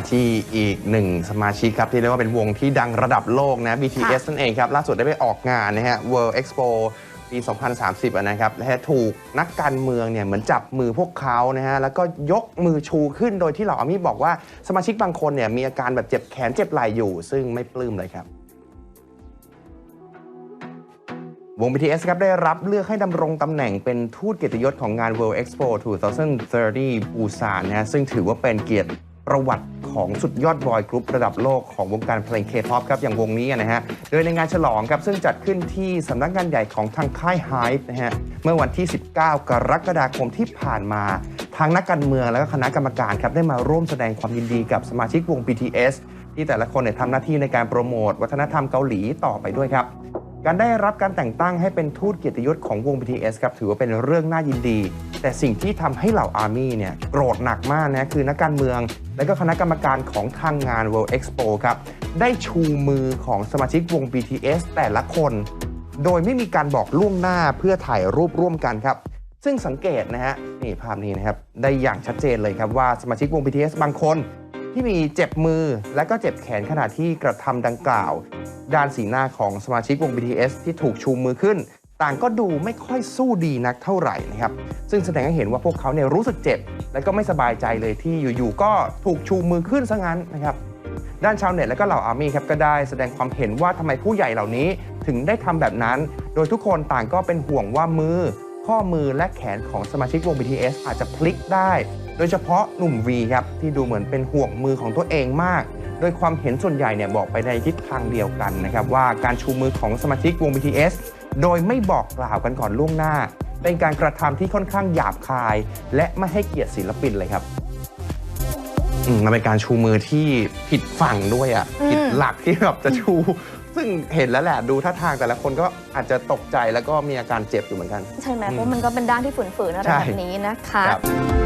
มาที่อีกหนึ่งสมาชิกครับ ที่เรียกว่าเป็นวงที่ดังระดับโลกนะ BTS นั่นเองครับ ล่าสุดได้ไปออกงานนะฮะ World Expo ปี 2030นะครับและถูกนักการเมืองเนี่ยเหมือนจับมือพวกเขานะฮะ แล้วก็ยกมือชูขึ้นโดยที่เหล่าอามี่บอกว่าสมาชิกบางคนเนี่ยมีอาการแบบเจ็บแขนเจ็บไหล่อยู่ ซึ่งไม่ปลื้มเลยครับวง BTS ครับได้รับเลือกให้ดำรงตำแหน่งเป็นทูตเกียรติยศของงาน World Expo 2030 ปูซานนะฮะซึ่งถือว่าเป็นเกียรติประวัติ ของสุดยอดบอยกรุ๊ประดับโลกของวงการเพลงเคป๊อปครับอย่างวงนี้นะฮะ โดยในงานฉลองครับซึ่งจัดขึ้นที่สำนักงานใหญ่ของทางค่าย Hype นะฮะ เมื่อวันที่ 19 กรกฎาคมที่ผ่านมาทางนักการเมืองและก็คณะกรรมการครับได้มาร่วมแสดงความยินดีกับสมาชิกวง BTS ที่แต่ละคนเนี่ยทำหน้าที่ในการโปรโมทวัฒนธรรมเกาหลีต่อไปด้วยครับการได้รับการแต่งตั้งให้เป็นทูตเกียรติยศของวง BTS ครับถือว่าเป็นเรื่องน่ายินดี แต่สิ่งที่ทำให้เหล่าอาร์มี่เนี่ยโกรธหนักมากนะคือนักการเมือง และก็คณะกรรมการของทางงาน World Expo ครับ ได้ชูมือของสมาชิกวง BTS แต่ละคน โดยไม่มีการบอกล่วงหน้าเพื่อถ่ายรูปร่วมกันครับ ซึ่งสังเกตนะฮะนี่ภาพนี้นะครับ ได้อย่างชัดเจนเลยครับว่าสมาชิกวง BTS บางคนที่มีเจ็บมือและก็เจ็บแขนขณะที่กระทำดังกล่าว ด้านสีหน้าของสมาชิกวง BTS ที่ถูกชูมือขึ้น ต่างก็ดูไม่ค่อยสู้ดีนักเท่าไหร่นะครับ ซึ่งแสดงให้เห็นว่าพวกเขาเนี่ยรู้สึกเจ็บ และก็ไม่สบายใจเลยที่อยู่ๆก็ถูกชูมือขึ้นซะงั้นนะครับ ด้านชาวเน็ตและก็เหล่าอาร์มี่ครับก็ได้แสดงความเห็นว่าทำไมผู้ใหญ่เหล่านี้ถึงได้ทำแบบนั้น โดยทุกคนต่างก็เป็นห่วงว่ามือ ข้อมือและแขนของสมาชิกวง BTS อาจจะพลิกได้ โดยเฉพาะหนุ่ม V ครับที่ดูเหมือนเป็นห่วงมือของตัวเองมากโดยความเห็นส่วนใหญ่เนี่ยบอกไปในทิศทางเดียวกันนะครับว่าการชูมือของสมาชิกวง BTS โดยไม่บอกกล่าวกันก่อนล่วงหน้า เป็นการกระทำที่ค่อนข้างหยาบคาย และไม่ให้เกียรติศิลปินเลยครับอืมมันเป็นการชูมือที่ผิดฝั่งด้วยอะ่ะอืมผิดหลักที่แบบจะชู ซึ่งเห็นแล้วแหละดูท่าทางแต่ละคนก็อาจจะตกใจแล้วก็มีอาการเจ็บอยู่เหมือนกัน ใช่ไหมอืมเพราะมันก็เป็นด้านที่ฝืนๆอะไรใช่แบบนี้นะคะครับ